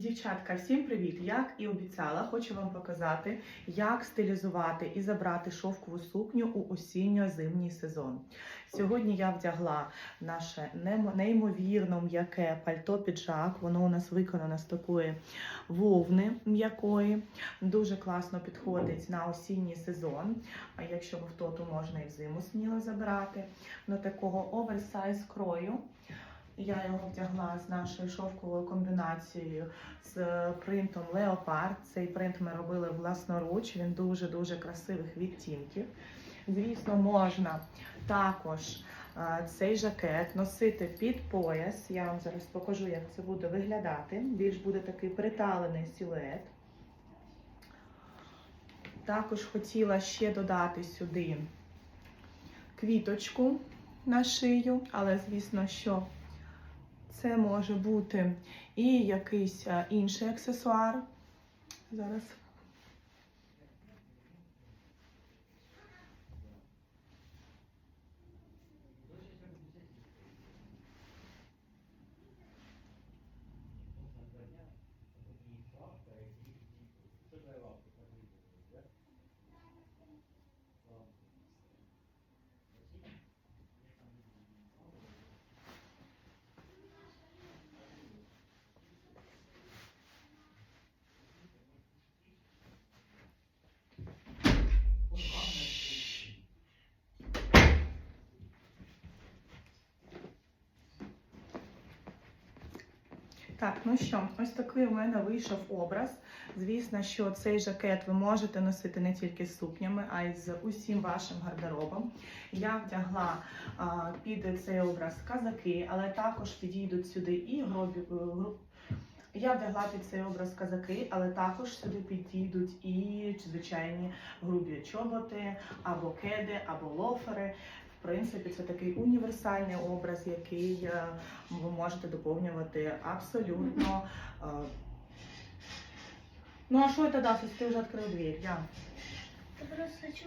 Дівчатка, всім привіт! Як і обіцяла, хочу вам показати, як стилізувати і забрати шовкову сукню у осінньо-зимній сезон. Сьогодні я вдягла наше неймовірно м'яке пальто-піджак. Воно у нас виконано з такої вовни м'якої. Дуже класно підходить на осінній сезон. А якщо в то, то можна і взиму сміло забрати. Ну такого оверсайз крою. Я його вдягла з нашою шовковою комбінацією з принтом Leopard. Цей принт ми робили власноруч. Він дуже дуже красивих відтінків. Звісно, можна також е, цей жакет носити під пояс. Я вам зараз покажу, як це буде виглядати. Більш буде такий приталений силует. Також хотіла ще додати сюди квіточку на шию, але звісно, що це може бути і якийсь е, інший аксесуар. Зараз. Так, ну що, ось такий у мене вийшов образ. Звісно, що цей жакет ви можете носити не тільки з сукнями, а й з усім вашим гардеробом. Я вдягла а, під цей образ казаки, але також підійдуть сюди і гробі. е, Я вдягла під цей образ казаки, але також сюди підійдуть і звичайні грубі чоботи, або кеди, або лофери. В принципі, це такий універсальний образ, який е, ви можете доповнювати абсолютно. е, Ну а що це дасть, якщо ти вже відкрив двір? Я. Я просто хочу